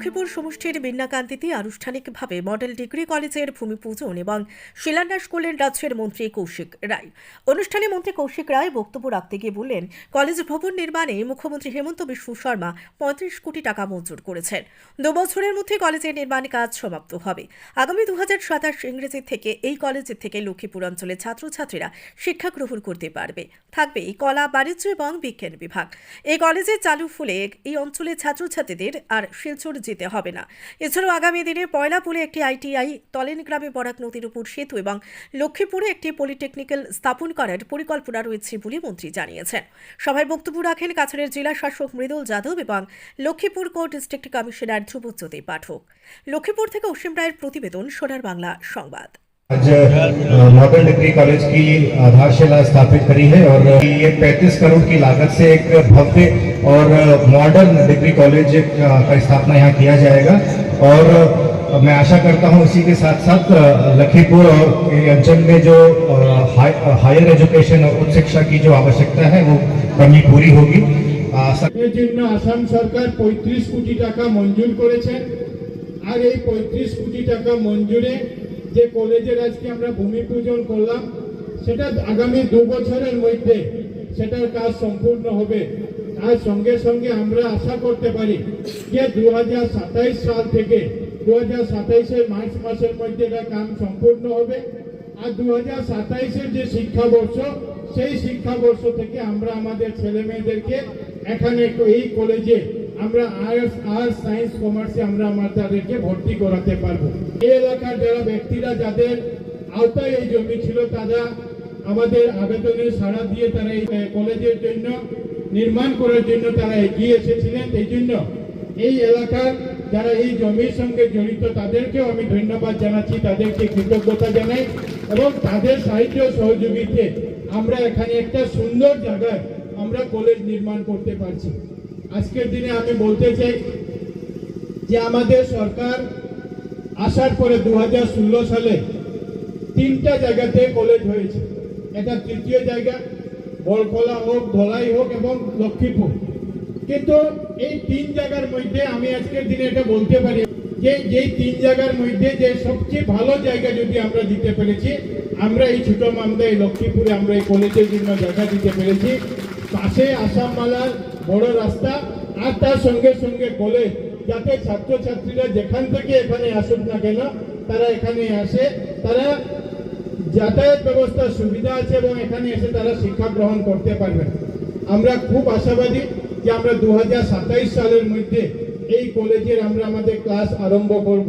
লক্ষ্মীপুর সমষ্টির বিন্যাকান্তিতে আনুষ্ঠানিকভাবে model degree কলেজের ভূমি পূজন এবং শিলান্যাস করলেন রাজ্যের মন্ত্রী কৌশিক রায়। অনুষ্ঠানে মন্ত্রী কৌশিক রায় বক্তব্য রাখতে গিয়ে বললেন, কলেজ ভবন নির্মাণে মুখ্যমন্ত্রী হেমন্ত বিশ্ব শর্মা পঁয়ত্রিশ কোটি টাকা মঞ্জুর করেছেন। দু বছরের মধ্যে কলেজের নির্মাণ কাজ সমাপ্ত হবে। আগামী দু হাজার সাতাশ ইংরেজি থেকে এই কলেজের থেকে লক্ষ্মীপুর অঞ্চলের ছাত্রছাত্রীরা শিক্ষা গ্রহণ করতে পারবে। থাকবে কলা, বাণিজ্য এবং বিজ্ঞান বিভাগ। এই কলেজে চালু ফুলে এই অঞ্চলের ছাত্রছাত্রীদের আর শিলচর যেতে হবে না এছাড়াও আগামী দিনে পয়লাপুলে একটি আইটিআই তলেন গ্রামে বরাক নদীর উপর সেতু এবং লক্ষ্মীপুরে একটি পলিটেকনিক্যাল স্থাপন করার পরিকল্পনা রয়েছে বলে মন্ত্রী জানিয়েছেন সভায় বক্তব্য রাখেন কাছাড়ের জেলা শাসক মৃদুল যাদব এবং Lakshmipur court district commissioner Dhrubajyoti Pathak Lakshmipur থেকে অসীম রায়ের প্রতিবেদন সোনার বাংলা সংবাদ आज मॉडल डिग्री कॉलेज की आधारशिला स्थापित करी है और ये 35 करोड़ की लागत से एक भव्य और मॉडर्न डिग्री कॉलेज का स्थापना यहाँ किया जाएगा और मैं आशा करता हूँ इसी के साथ साथ लखीमपुर और ये अंचल में जो हाई- हायर एजुकेशन और उच्च शिक्षा की जो आवश्यकता है वो कमी पूरी होगी आ, सर- এর জন্য আসাম সরকার পঁয়ত্রিশ কোটি টাকা মঞ্জুর করেছেন আর এই পঁয়ত্রিশ কোটি টাকা মঞ্জুরে যে কলেজের আজকে আমরা ভূমি পূজন করলাম সেটা আগামী দু বছরের মধ্যে সেটার কাজ সম্পূর্ণ হবে তার সঙ্গে সঙ্গে আমরা আশা করতে পারি যে দু সাল থেকে দু হাজার সাতাইশের মার্চ মাসের মধ্যে এটা কাম সম্পূর্ণ হবে। আর দু হাজার সাতাইশের যে শিক্ষাবর্ষ, সেই শিক্ষাবর্ষ থেকে আমরা আমাদের ছেলে মেয়েদেরকে এখানে এই কলেজে আমরা আর্টস আর্টস সায়েন্স কমার্সে আমরা আমার তাদেরকে ভর্তি করাতে পারব। এই এলাকার যারা ব্যক্তিরা, যাদের আওতায় এই জমি ছিল, তারা আমাদের আবেদনে সাড়া দিয়ে তারা এই কলেজের জন্য নির্মাণ করার জন্য তারা এগিয়ে এসেছিলেন। এই জন্য এই এলাকার যারা এই জমির সঙ্গে জড়িত, তাদেরকেও আমি ধন্যবাদ জানাচ্ছি, তাদেরকে কৃতজ্ঞতা জানাই এবং তাদের সাহায্য সহযোগিতে আমরা এখানে একটা সুন্দর জায়গায় আমরা কলেজ নির্মাণ করতে পারছি। আজকের দিনে আমি বলতে চাই যে আমাদের সরকার আসার পরে দু হাজার ষোলো সালে তিনটা জায়গাতে কলেজ হয়েছে। এটা তৃতীয় জায়গা। বরকলা হোক, ধলাই হোক এবং লক্ষ্মীপুর কিন্তু এই তিন জায়গার মধ্যে আমি আজকের দিনে এটা বলতে পারি, যে যেই তিন জায়গার মধ্যে যে সবচেয়ে ভালো জায়গা যদি আমরা দিতে পেরেছি, আমরা এই ছোট মামদা, এই লক্ষ্মীপুরে আমরা এই কলেজের জন্য জায়গা দিতে পেরেছি। পাশে আসামমালার বড় রাস্তা, আর তার সঙ্গে সঙ্গে কলেজ যাতে ছাত্রছাত্রীরা যেখান থেকে এখানে আসুক না কেন, তারা এখানে আসে। তারা যাতায়াত ব্যবস্থার সুবিধা আছে এবং এখানে এসে তারা শিক্ষা গ্রহণ করতে পারবে। আমরা খুব আশাবাদী যে আমরা দু সালের মধ্যে এই কলেজের আমরা আমাদের ক্লাস আরম্ভ করব।